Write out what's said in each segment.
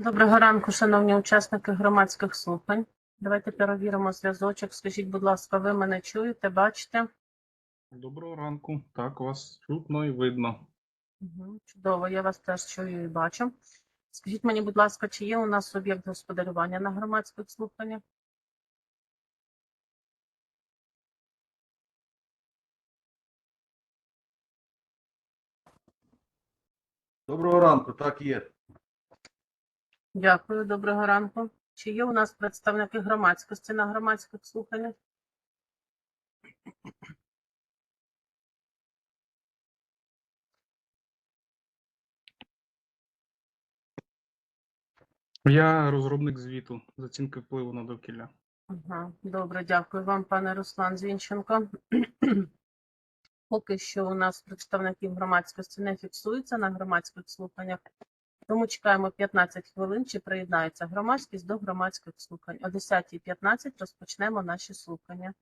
Доброго ранку, шановні учасники громадських слухань. Давайте перевіримо зв'язочок. Скажіть, будь ласка, ви мене чуєте, бачите? Доброго ранку. Так, вас чутно і видно. Угу, чудово, я вас теж чую і бачу. Скажіть мені, будь ласка, чи є у нас суб'єкт господарювання на громадських слуханнях? Доброго ранку, так є. Дякую, доброго ранку. Чи є у нас представники громадськості на громадських слуханнях? Я розробник звіту з оцінки впливу на довкілля. Ага, добре, дякую вам, пане Руслан Звінченко. Поки що у нас представників громадськості не фіксується на громадських слуханнях, тому чекаємо 15 хвилин, чи приєднається громадськість до громадських слухань. О 10.15 розпочнемо наші слухання.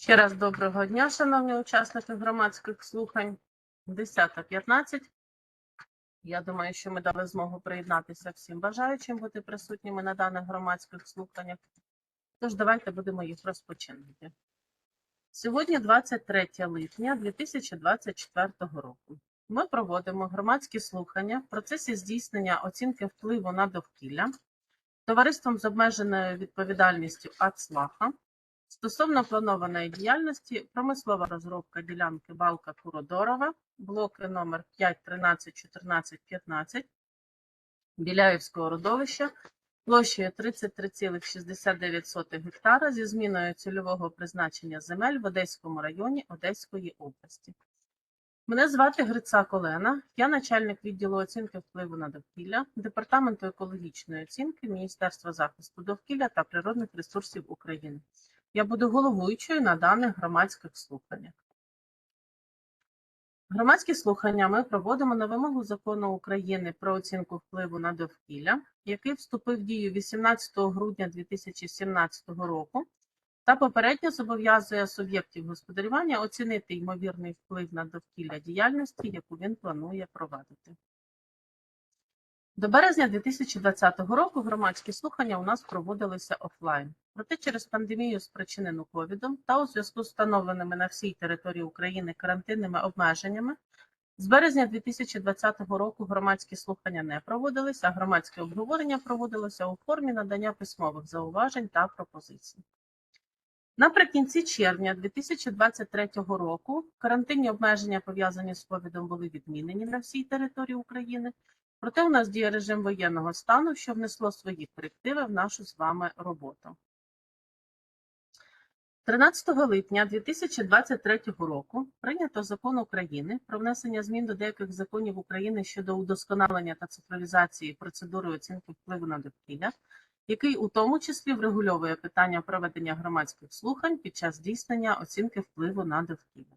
Ще раз доброго дня, шановні учасники громадських слухань. 10.15. Я думаю, що ми дали змогу приєднатися всім бажаючим бути присутніми на даних громадських слуханнях. Тож давайте будемо їх розпочинати. Сьогодні 23 липня 2024 року. Ми проводимо громадські слухання в процесі здійснення оцінки впливу на довкілля товариством з обмеженою відповідальністю АЦЛАХа Стосовно планованої діяльності, промислова розробка ділянки Балка Куродорова, блоки номер 5, 13, 14, 15 Біляївського родовища площею 33,69 гектара зі зміною цільового призначення земель в Одеському районі Одеської області. Мене звати Грицак Олена, я начальник відділу оцінки впливу на довкілля Департаменту екологічної оцінки Міністерства захисту довкілля та природних ресурсів України. Я буду головуючою на даних громадських слуханнях. Громадські слухання ми проводимо на вимогу закону України про оцінку впливу на довкілля, який вступив в дію 18 грудня 2017 року та попередньо зобов'язує суб'єктів господарювання оцінити ймовірний вплив на довкілля діяльності, яку він планує провадити. До березня 2020 року громадські слухання у нас проводилися офлайн. Проте через пандемію, спричинену ковідом та у зв'язку з встановленими на всій території України карантинними обмеженнями, з березня 2020 року громадські слухання не проводились, а громадське обговорення проводилося у формі надання письмових зауважень та пропозицій. Наприкінці червня 2023 року карантинні обмеження, пов'язані з ковідом, були відмінені на всій території України. Проте у нас діє режим воєнного стану, що внесло свої корективи в нашу з вами роботу. 13 липня 2023 року прийнято закон України про внесення змін до деяких законів України щодо удосконалення та цифровізації процедури оцінки впливу на довкілля, який у тому числі врегульовує питання проведення громадських слухань під час здійснення оцінки впливу на довкілля.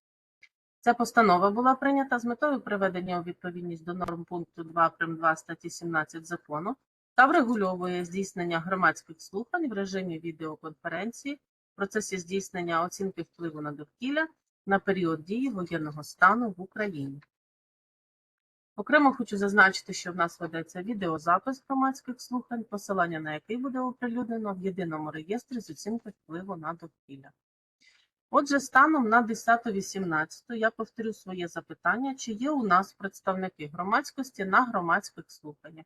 Ця постанова була прийнята з метою приведення у відповідність до норм пункту 2 прим. 2 статті 17 закону та врегульовує здійснення громадських слухань в режимі відеоконференції в процесі здійснення оцінки впливу на довкілля на період дії воєнного стану в Україні. Окремо хочу зазначити, що в нас ведеться відеозапис громадських слухань, посилання на який буде оприлюднено в єдиному реєстрі з оцінки впливу на довкілля. Отже, станом на 10.18 я повторю своє запитання, чи є у нас представники громадськості на громадських слуханнях.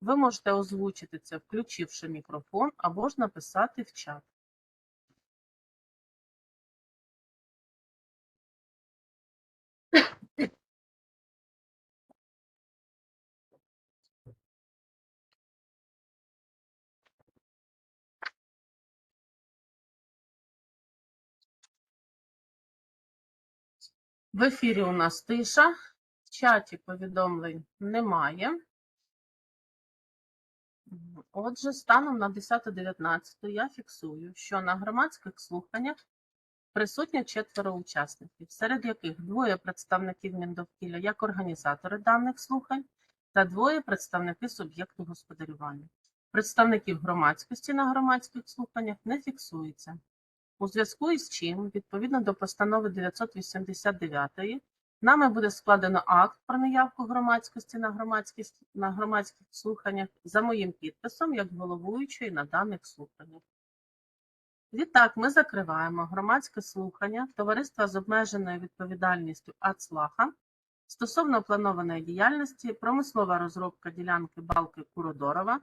Ви можете озвучити це, включивши мікрофон, або ж написати в чат. В ефірі у нас тиша, в чаті повідомлень немає. Отже, станом на 10.19 я фіксую, що на громадських слуханнях присутні четверо учасників, серед яких двоє представників Міндовкілля як організатори даних слухань та двоє представники суб'єкту господарювання. Представників громадськості на громадських слуханнях не фіксується. У зв'язку із чим, відповідно до постанови 989, нами буде складено акт про неявку громадськості на, громадські, на громадських слуханнях за моїм підписом як головуючої на даних слуханнях. Відтак, ми закриваємо громадське слухання Товариства з обмеженою відповідальністю АЦЛАХа стосовно планованої діяльності, промислова розробка ділянки балки Куродорова,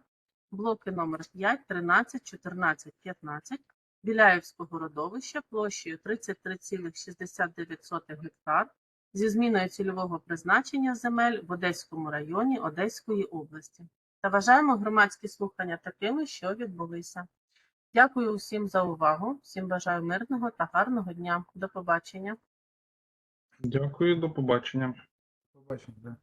блоки номер 5, 13, 14, 15, Біляївського родовища площею 33,69 гектар зі зміною цільового призначення земель в Одеському районі Одеської області. Та вважаємо громадські слухання такими, що відбулися. Дякую усім за увагу. Всім бажаю мирного та гарного дня. До побачення. Дякую, до побачення. Побачимо, да.